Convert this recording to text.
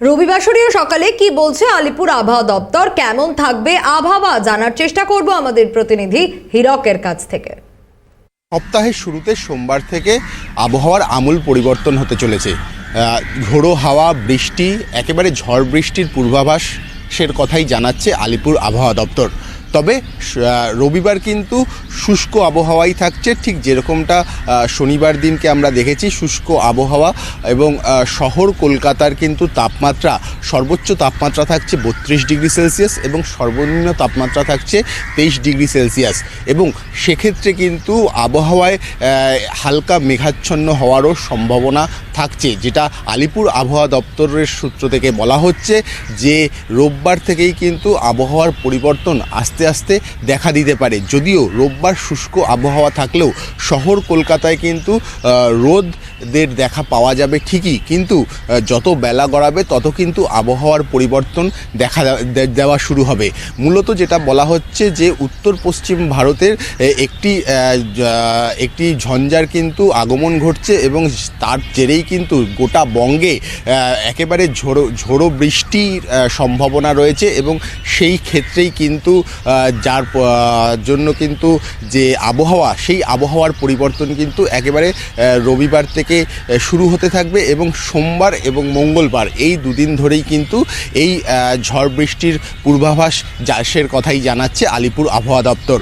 রবিবাসরীয় সকালে কি বলছে আলিপুর আবহাওয়া দপ্তর? কেমন থাকবে আবহাওয়া? জানার চেষ্টা করব আমাদের প্রতিনিধি হিরকের কাছ থেকে। সপ্তাহের শুরুতে সোমবার থেকে আবহাওয়ার আমূল পরিবর্তন হতে চলেছে। ঝোড়ো হাওয়া, বৃষ্টি, একেবারে ঝড় বৃষ্টির পূর্বাভাসের কথাই জানাচ্ছে আলিপুর আবহাওয়া দপ্তর। তবে রবিবার কিন্তু শুষ্ক আবহাওয়াই থাকছে। ঠিক যেরকমটা শনিবার দিনকে আমরা দেখেছি, শুষ্ক আবহাওয়া এবং শহর কলকাতার কিন্তু তাপমাত্রা, সর্বোচ্চ তাপমাত্রা থাকছে বত্রিশ ডিগ্রি সেলসিয়াস এবং সর্বনিম্ন তাপমাত্রা থাকছে তেইশ ডিগ্রি সেলসিয়াস। এবং সেক্ষেত্রে কিন্তু আবহাওয়ায় হালকা মেঘাচ্ছন্ন হওয়ারও সম্ভাবনা থাকছে, যেটা আলিপুর আবহাওয়া দপ্তরের সূত্র থেকে বলা হচ্ছে যে, রোববার থেকেই কিন্তু আবহাওয়ার পরিবর্তন আস্তে আস্তে আস্তে দেখা দিতে পারে। যদিও রোববার শুষ্ক আবহাওয়া থাকলেও শহর কলকাতায় কিন্তু রোদদের দেখা পাওয়া যাবে ঠিকই। কিন্তু যত বেলা গড়াবে, তত কিন্তু আবহাওয়ার পরিবর্তন দেখা দেওয়া শুরু হবে। মূলত যেটা বলা হচ্ছে যে, উত্তর পশ্চিম ভারতের একটি একটি ঝঞ্ঝার কিন্তু আগমন ঘটছে এবং তার জেরেই কিন্তু গোটা বঙ্গে একেবারে ঝোড়ো ঝোড়ো বৃষ্টির সম্ভাবনা রয়েছে এবং সেই ক্ষেত্রেই কিন্তু যার জন্য কিন্তু যে আবহাওয়া, সেই আবহাওয়ার পরিবর্তন কিন্তু একেবারে রবিবার থেকে শুরু হতে থাকবে এবং সোমবার এবং মঙ্গলবার এই দুদিন ধরেই কিন্তু এই ঝড় বৃষ্টির পূর্বাভাস যাসের কথাই জানাচ্ছে আলিপুর আবহাওয়া দপ্তর।